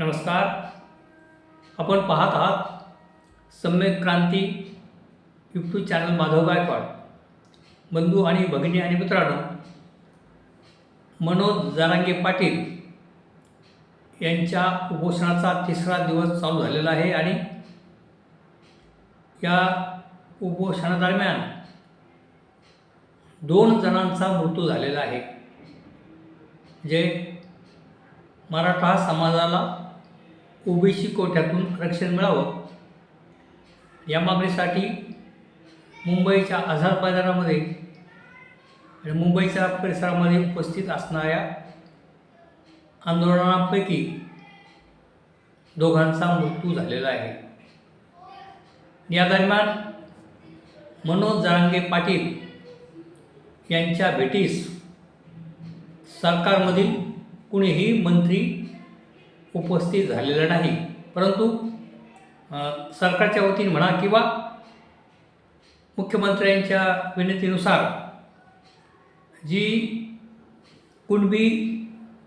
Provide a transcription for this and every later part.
नमस्कार. आपण पाहत आहात सम्यक क्रांती यूट्यूब चॅनल माधव गायकवाड. बंधू आणि भगिनी आणि मित्रांनो मनोज जारांगे पाटील यांच्या उपोषणाचा तिसरा दिवस चालू झालेला आहे आणि या उपोषणादरम्यान दोन जणांचा मृत्यू झालेला आहे. जे मराठा समाजाला ओबीसी कोट्यातून आरक्षण मिळावं? या मागणीसाठी मुंबईच्या आझाद मैदानामध्ये आणि मुंबईच्या परिसरामध्ये उपस्थित असणाऱ्या आंदोलनापैकी दोघांचा मृत्यू झालेला आहे. या दरम्यान मनोज जरांगे पाटील यांच्या भेटीस सरकारमधील कुणीही मंत्री उपस्थित झालेला नाही. परंतु सरकारच्या वतीने म्हणा किंवा मुख्यमंत्र्यांच्या विनंतीनुसार जी कुणबी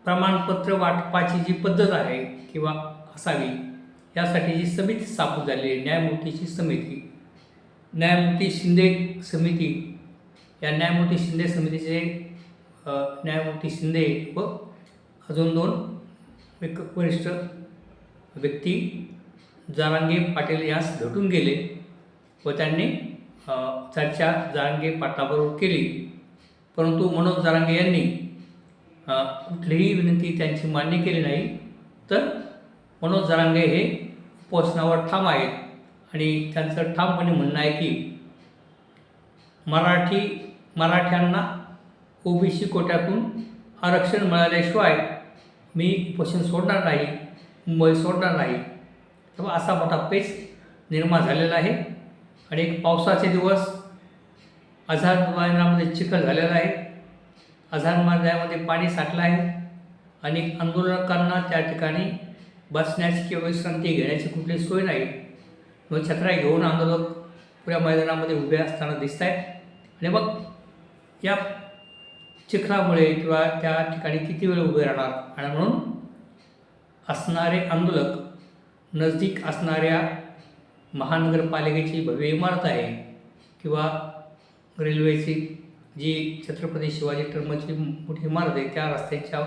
प्रमाणपत्र वाटपाची जी पद्धत आहे किंवा असावी यासाठी जी समिती स्थापन झाली आहे न्यायमूर्तीची समिती न्यायमूर्ती शिंदे समिती या न्यायमूर्ती शिंदे समितीचे न्यायमूर्ती शिंदे व अजून दोन वरिष्ठ व्यक्ती जारांगे पाटील यास भेटून गेले व त्यांनी चर्चा जारांगे पाटलाबरोबर केली. परंतु मनोज जारांगे यांनी कुठलीही विनंती त्यांची मान्य केली नाही तर मनोज जारांगे हे उपोषणावर ठाम आहेत आणि त्यांचं ठामपणे म्हणणं आहे की मराठी मराठ्यांना ओबीसी कोट्यातून आरक्षण मिळाल्याशिवाय मी उपोषण सोडणार नाही मुंबई सोडणार नाही. तेव्हा असा मोठा पेच निर्माण झालेला आहे. आणि एक पावसाचे दिवस आझाद मैदानामध्ये चिखल झालेला आहे. आझाद मैदानामध्ये पाणी साठलं आहे. आणि आंदोलकांना त्या ठिकाणी बसण्याची किंवा विश्रांती घेण्याची कुठली सोय नाही. मग छत्रा घेऊन आंदोलक पुऱ्या मैदानामध्ये उभे असताना दिसत आहेत आणि मग या चिखलामुळे किंवा त्या ठिकाणी किती वेळ उभे राहणार? आणि म्हणून असणारे आंदोलक नजदीक असणाऱ्या महानगरपालिकेची भव्य इमारत आहे किंवा रेल्वेची जी छत्रपती शिवाजी टर्मची मोठी इमारत आहे त्या रस्त्याच्या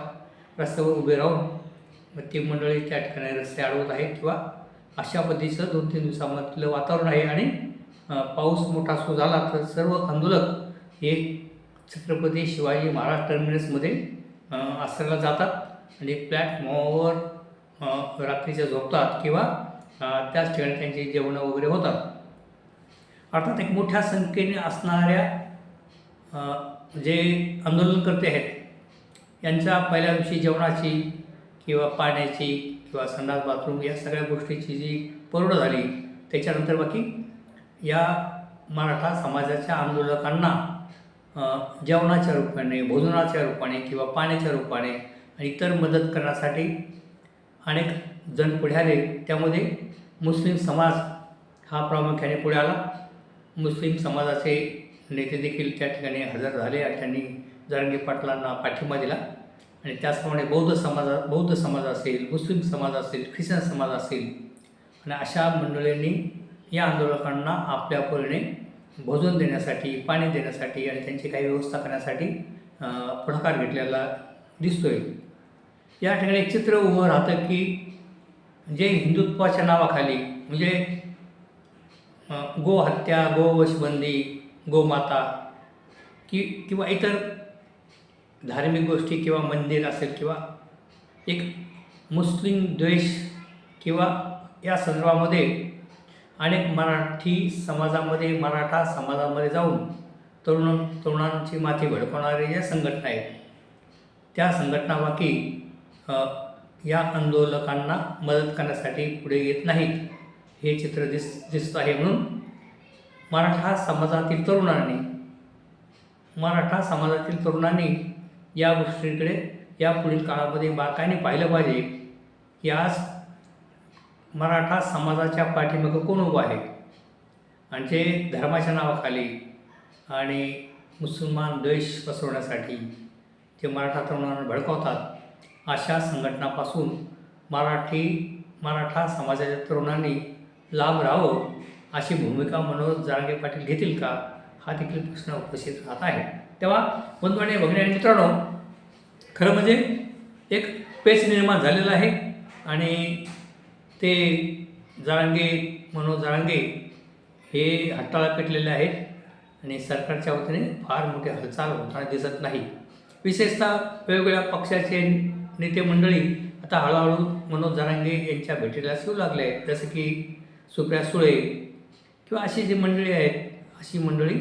रस्त्यावर उभे राहून मग ती मंडळी त्या ठिकाणी रस्ते अडवत आहेत किंवा अशा पद्धतीचं दोन तीन दिवसामधलं वातावरण आहे. आणि पाऊस मोठा सुरू झाला तर सर्व आंदोलक हे छत्रपती शिवाजी महाराज टर्मिनसमध्ये अ, आश्रयाला जातात आणि प्लॅटफॉर्मवर रात्रीच्या झोपतात किंवा त्याच ठिकाणी त्यांची जेवणं वगैरे होतात. अर्थात एक मोठ्या संख्येने असणाऱ्या जे आंदोलनकर्ते आहेत यांच्या पहिल्या दिवशी जेवणाची किंवा पाण्याची किंवा संडास बाथरूम या सगळ्या गोष्टीची जी परवड झाली त्याच्यानंतर बाकी या मराठा समाजाच्या आंदोलकांना जेवणाच्या रूपाने भोजनाच्या रूपाने किंवा पाण्याच्या रूपाने आणि इतर मदत करण्यासाठी अनेक जण पुढे आले. त्यामध्ये मुस्लिम समाज हा प्रामुख्याने पुढे आला. मुस्लिम समाजाचे नेते देखील त्या ठिकाणी हजर झाले आणि त्यांनी जरांगे पाटलांना पाठिंबा दिला. आणि त्याचप्रमाणे बौद्ध समाजा बौद्ध समाज असेल मुस्लिम समाज असेल ख्रिश्चन समाज असेल आणि अशा मंडळींनी या आंदोलकांना आपल्या परीने भोजन देण्यासाठी पाणी देण्यासाठी आणि त्यांची काही व्यवस्था करण्यासाठी पुढाकार घेतलेला दिसतोय. या ठिकाणी एक चित्र उभं राहतं की जे हिंदुत्वाच्या नावाखाली म्हणजे गोहत्या गोवशबंदी गोमाता की किंवा इतर धार्मिक गोष्टी किंवा मंदिर असेल किंवा एक मुस्लिम द्वेष किंवा या संदर्भामध्ये अनेक मराठी समाजामध्ये मराठा समाजामध्ये जाऊन तरुण तरुणांची माती भडकवणाऱ्या ज्या संघटना आहेत त्या संघटना बाकी या आंदोलकांना मदत करण्यासाठी पुढे येत नाहीत हे चित्र दिस दिसत आहे म्हणून मराठा समाजातील तरुणांनी मराठा समाजातील तरुणांनी या गोष्टींकडे या पुढील काळामध्ये बारकाईने पाहिलं पाहिजे. की आज मराठा समाजाच्या पाठीमागं कोण उभं आहे? आणि जे धर्माच्या नावाखाली आणि मुसलमान द्वेष पसरवण्यासाठी जे मराठा तरुणांना भडकवतात अशा संघटनापासून मराठी मराठा समाजाच्या तरुणांनी लांब राहावं अशी भूमिका मनोज जारंगे पाटील घेतील का? हा देखील प्रश्न उपस्थित राहत आहे. तेव्हा बंधू आणि भगिनी आणि मित्रांनो खरं म्हणजे एक पेच निर्माण झालेला आहे आणि ते जाळंगे मनोज जारांगे हे हट्टाला पेटलेले आहेत आणि सरकारच्या वतीने फार मोठी हालचाल होताना दिसत नाही. विशेषतः वेगवेगळ्या पक्षाचे नेते मंडळी आता हळूहळू मनोज जारांगे यांच्या भेटीला येऊ लागले आहेत. जसं की सुप्रिया सुळे किंवा अशी जी मंडळी आहेत अशी मंडळी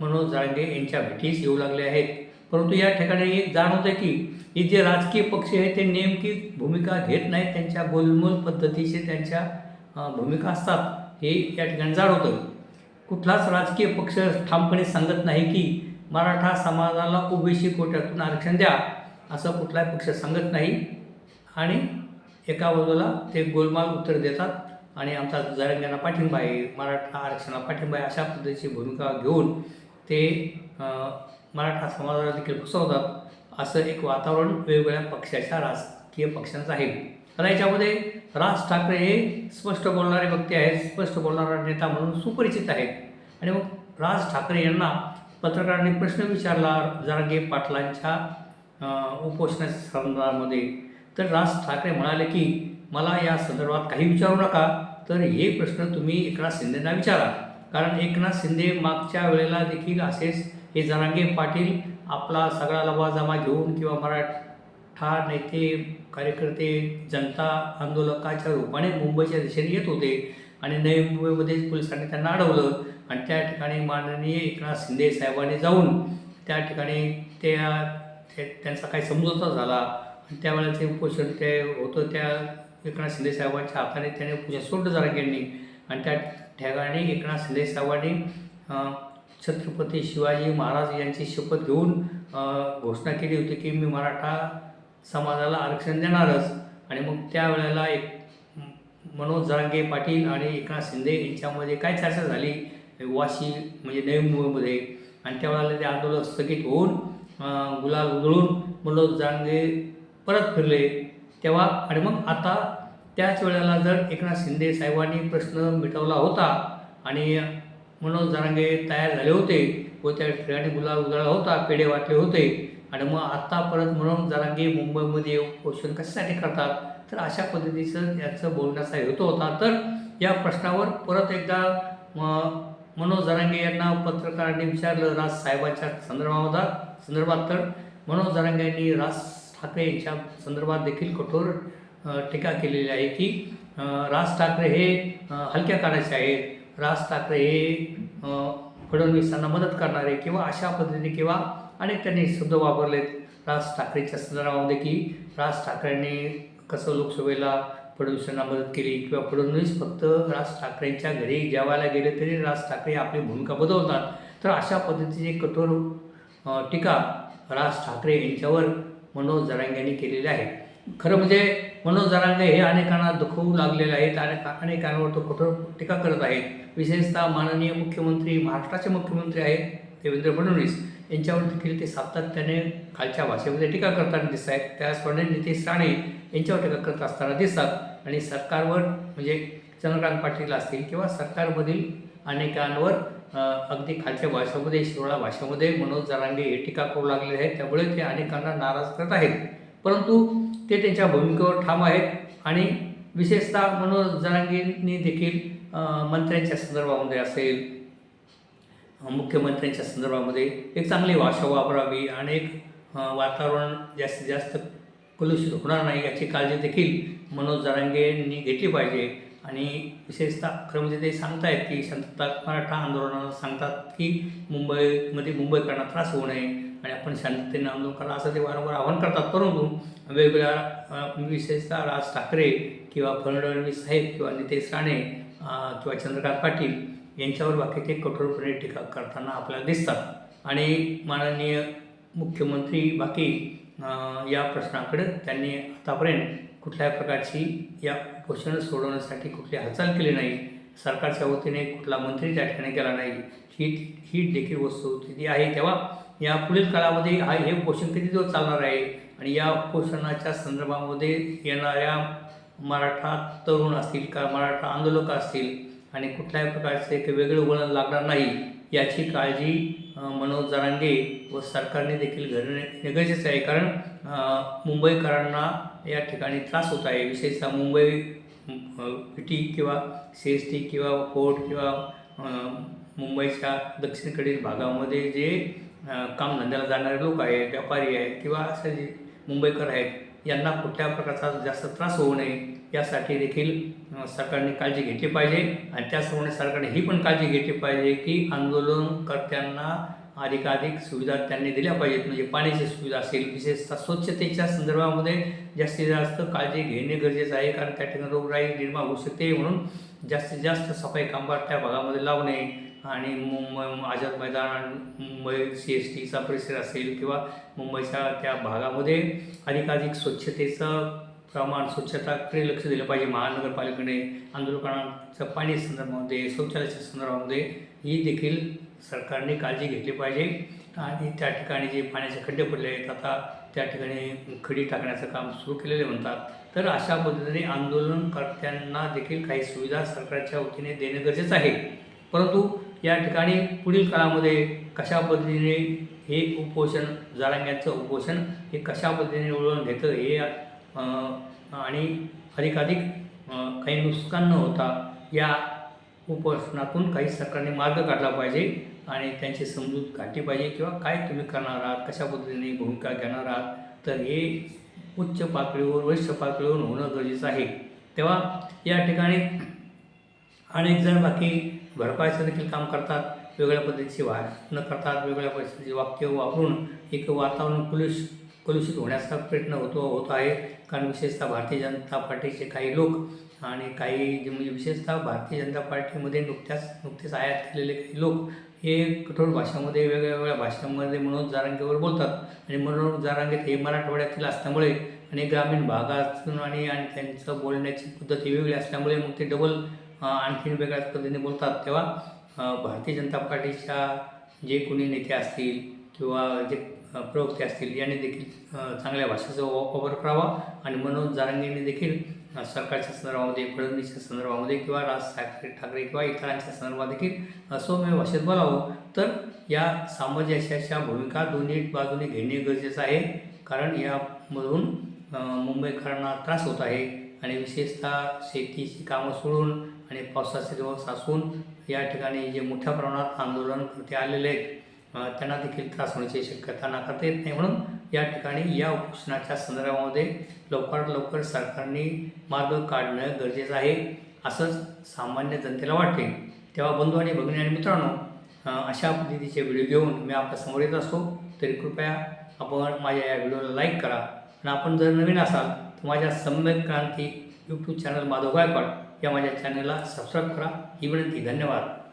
मनोज जारांगे यांच्या भेटीस येऊ लागले आहेत. परंतु या ठिकाणी एक जाणवतं की हे जे राजकीय पक्ष आहेत ते नेमकी भूमिका घेत नाहीत. त्यांच्या गोलमोल पद्धतीचे त्यांच्या भूमिका असतात. हे या ठिकाणी जाणवतं कुठलाच राजकीय पक्ष ठामपणे सांगत नाही की मराठा समाजाला ओबीसी कोट्यातून आरक्षण द्या असं कुठलाही पक्ष सांगत नाही. आणि एका बाजूला ते गोलमाल उत्तर देतात आणि आमचा जरंग्यांना पाठिंबा आहे. मराठा आरक्षणाला पाठिंबा आहे अशा पद्धतीची भूमिका घेऊन ते मराठा समाजाला देखील फसवतात असं एक वातावरण वेगवेगळ्या पक्षाच्या राजकीय पक्षांचं आहे. तर याच्यामध्ये राज ठाकरे हे स्पष्ट बोलणारे व्यक्ती आहेत स्पष्ट बोलणारा नेता म्हणून सुपरिचित आहेत. आणि मग राज ठाकरे यांना पत्रकारांनी प्रश्न विचारला जरांगे पाटलांच्या अं, संदर्भामध्ये. तर राज ठाकरे म्हणाले की मला या संदर्भात काही विचारू नका. तर हे प्रश्न तुम्ही एकनाथ शिंदेंना विचारा. कारण एकनाथ शिंदे मागच्या वेळेला देखील असेच हे जरांगे पाटील आपला सगळा लवाजमा घेऊन किंवा मराठा नेते कार्यकर्ते जनता आंदोलकाच्या रूपाने मुंबईच्या दिशेने येत होते आणि नवी मुंबईमध्ये पोलिसांनी त्यांना अडवलं. आणि त्या ठिकाणी माननीय एकनाथ शिंदे साहेबांनी जाऊन त्या ठिकाणी त्या त्यांचा काही समजोता झाला. आणि त्यावेळेला ते उपोषण ते होतं त्या एकनाथ शिंदे साहेबांच्या हाताने त्याने उपोषण सोडलं जरांगेंनी. आणि त्या ठिकाणी एकनाथ शिंदे साहेबांनी छत्रपती शिवाजी महाराज यांची शपथ घेऊन घोषणा केली होती की मी मराठा समाजाला आरक्षण देणारच. आणि मग त्यावेळेला एक मनोज जरांगे पाटील आणि एकनाथ शिंदे यांच्यामध्ये काय चर्चा झाली? वाशी म्हणजे नवी मुंबईमध्ये आणि त्यावेळेला ते आंदोलन स्थगित होऊन गुलाल उधळून मनोज जरांगे परत फिरले. तेव्हा आणि मग आता त्याच वेळेला जर एकनाथ शिंदे साहेबांनी प्रश्न मिटवला होता आणि मनोज जरांगे तयार झाले होते. व त्या ठिकाणी गुलाल उधळला होता पेढे वाटले होते. आणि मग आत्ता परत म्हणून जरांगे मुंबईमध्ये पोषण कशासाठी करतात? तर अशा पद्धतीचं याचं बोलण्याचा हेतू होता. तर या प्रश्नावर परत एकदा म- मनोज जरांगे यांना पत्रकारांनी विचारलं. राज साहेबांच्या संदर्भामध्ये संदर्भात तर मनोज जरांगे यांनी राज ठाकरे यांच्या संदर्भात देखील कठोर टीका केलेली आहे की राज ठाकरे हे हलक्या कानाचे आहेत. राज ठाकरे हे फडणवीसांना मदत करणारे किंवा अशा पद्धतीने किंवा अनेक त्यांनी शब्द वापरलेत. राज ठाकरेच्या संदर्भामध्ये की राज ठाकरेंनी कसं लोकसभेला फडणवीसांना मदत केली किंवा फडणवीस फक्त राज ठाकरेंच्या घरी जेवायला गेले तरी राज ठाकरे आपली भूमिका बदलतात तर अशा पद्धतीची कठोर टीका राज ठाकरे यांच्यावर मनोज जरांग यांनी केलेली आहे. खरं म्हणजे मनोज जरांगे हे अनेकांना दुखवू लागलेले आहेत आणि अनेकांवर तो कठोर टीका करत आहेत. विशेषतः माननीय मुख्यमंत्री महाराष्ट्राचे मुख्यमंत्री आहेत देवेंद्र फडणवीस. यांच्यावर देखील ते सातत्याने खालच्या भाषेमध्ये टीका करताना दिसत आहेत. त्याचप्रमाणे नितेश राणे यांच्यावर टीका करत असताना दिसतात. आणि सरकारवर म्हणजे चंद्रकांत पाटील असतील किंवा सरकारमधील अनेकांवर अगदी खालच्या भाषेमध्ये शिरोळा भाषेमध्ये मनोज जरांगे हे टीका करू लागलेले आहेत. त्यामुळे ते अनेकांना नाराज करत आहेत. परंतु ते त्यांच्या भूमिकेवर ठाम आहेत आणि विशेषतः मनोज जरांगेंनी देखील मंत्र्यांच्या संदर्भामध्ये असेल मुख्यमंत्र्यांच्या संदर्भामध्ये एक चांगली भाषा वापरावी आणि एक वातावरण जास्तीत जास्त कलुषित होणार नाही याची काळजी देखील मनोज जरांगेंनी घेतली पाहिजे. आणि विशेषतः खरं म्हणजे ते सांगतायत की शांतता मराठा आंदोलनाला सांगतात की मुंबईमध्ये मुंबईकरांना त्रास होऊ नये. आणि आपण शांततेने आंदोलन करा असं ते वारंवार आवाहन करतात. परंतु वेगवेगळ्या विशेषतः राज ठाकरे किंवा फडणवीस साहेब किंवा नितेश राणे किंवा चंद्रकांत पाटील यांच्यावर बाकी ते कठोरपणे टीका करताना आपल्याला दिसतात. आणि माननीय मुख्यमंत्री बाकी या प्रश्नाकडे त्यांनी आतापर्यंत कुठल्याही प्रकारची या पोषण सोडवण्यासाठी कुठली हालचाल केली नाही. सरकारच्या वतीने कुठला मंत्री त्या ठिकाणी गेला नाही. ही ही देखील वस्तुस्थिती आहे. तेव्हा या पुढील काळामध्ये हा हे पोषण किती दिवस चालणार आहे? आणि या पोषणाच्या संदर्भामध्ये येणाऱ्या मराठा तरुण असतील का मराठा आंदोलक असतील आणि कुठल्याही प्रकारचे एक वेगळं वळण लागणार नाही याची काळजी मनोज जरांगे व सरकारने देखील घेणे गरजेचं आहे. कारण मुंबईकरांना या ठिकाणी त्रास होत आहे. विशेषतः मुंबई पी टी किंवा सी एस टी किंवा फोर्ट किंवा मुंबईच्या दक्षिणेकडील भागामध्ये जे कामधंद्याला जाणारे लोक आहेत व्यापारी आहेत किंवा असे जे मुंबईकर आहेत यांना कुठल्या प्रकारचा जास्त त्रास होऊ नये यासाठी देखील सरकारने काळजी घेतली पाहिजे आणि त्याचप्रमाणे सरकारने ही पण काळजी घेतली पाहिजे की आंदोलनकर्त्यांना अधिकाधिक सुविधा त्यांनी दिल्या पाहिजेत. म्हणजे पाण्याची सुविधा असेल विशेषतः स्वच्छतेच्या संदर्भामध्ये जास्तीत जास्त काळजी घेणे गरजेचं आहे. कारण त्या ठिकाणी रोगराई निर्माण होऊ शकते म्हणून जास्तीत जास्त सफाई कामगार त्या भागामध्ये लावणे आणि मुंबई आझाद मैदान मुंबई सी एस टीचा परिसर असेल किंवा मुंबईच्या त्या भागामध्ये अधिकाधिक स्वच्छतेचं प्रमाण स्वच्छताकडे लक्ष दिलं पाहिजे. महानगरपालिकेने आंदोलकांच्या पाणी संदर्भामध्ये शौचालयाच्या संदर्भामध्ये ही देखील सरकारने काळजी घेतली पाहिजे. आणि त्या ठिकाणी जे पाण्याचे खड्डे पडले आहेत आता त्या ठिकाणी खडी टाकण्याचं काम सुरू केलेले म्हणतात. तर अशा पद्धतीने आंदोलनकर्त्यांना देखील काही सुविधा सरकारच्या वतीने देणं गरजेचं आहे. परंतु या ठिकाणी पुढील काळामध्ये कशा पद्धतीने हे उपोषण जारांग्याचं उपोषण हे कशा पद्धतीने वळवून घेतं हे आणि अधिकाधिक काही नुकसान न होता या उपोषणातून काही सरकारने मार्ग काढला पाहिजे आणि त्यांची समजूत काढली पाहिजे किंवा काय तुम्ही करणार आहात कशा पद्धतीने भूमिका घेणार आहात तर हे उच्च पातळीवर वरिष्ठ पातळीवर होणं गरजेचं आहे. तेव्हा या ठिकाणी अनेक जण बाकी भरपाईचं देखील काम करतात वेगळ्या पद्धतीची न करतात वेगळ्या पद्धतीचे वाक्य वापरून एक वातावरण कुलुष कलुषित होण्याचा प्रयत्न होतो होत आहे. कारण विशेषतः भारतीय जनता पार्टीचे काही लोक आणि काही जे म्हणजे विशेषतः भारतीय जनता पार्टीमध्ये नुकत्याच नुकतेच आयात केलेले काही लोक हे कठोर भाषेमध्ये वेगळ्या वेगळ्या भाषांमध्ये मनोज जारांगेवर बोलतात. आणि मनोज जारांगे हे मराठवाड्यातील असल्यामुळे आणि ग्रामीण भागातून आणि आणि त्यांचं बोलण्याची पद्धत ही वेगळी असल्यामुळे मग ते डबल आणखीन वेगळ्याच पद्धतीने बोलतात. तेव्हा भारतीय जनता पार्टीच्या जे कोणी नेते असतील किंवा जे प्रवक्ते असतील यांनी देखील चांगल्या भाषेचा वापर करावा. आणि मनोज जारंगेने देखील सरकारच्या संदर्भामध्ये फडणवीसच्या संदर्भामध्ये किंवा राज ठाकरे ठाकरे किंवा इतरांच्या संदर्भात देखील सौम्य भाषेत बोलावं. तर या सामंजस्याच्या भूमिका दोन्ही बाजूने घेणे गरजेचं आहे. कारण यामधून मुंबईकरांना त्रास होत आहे. आणि विशेषतः शेतीची कामं सोडून आणि पावसाचे दिवस असून या ठिकाणी जे मोठ्या प्रमाणात आंदोलनकर्ते आलेले आहेत त्यांना देखील त्रास होण्याची शक्यता नाकारता येत नाही. म्हणून या ठिकाणी या उपोषणाच्या संदर्भामध्ये लवकरात लवकर सरकारने मार्ग काढणं गरजेचं आहे असंच सामान्य जनतेला वाटते. तेव्हा बंधू आणि भगिनी आणि मित्रांनो अशा पद्धतीचे व्हिडिओ घेऊन मी आपल्यासमोर येत असतो. तरी कृपया आपण माझ्या या व्हिडिओला लाईक करा. आणि आपण जर नवीन असाल तर माझ्या सम्यक क्रांती यूट्यूब चॅनल माधव गायकवाड या माझ्या चॅनलला सबस्क्राईब करा. ही विनंती धन्यवाद.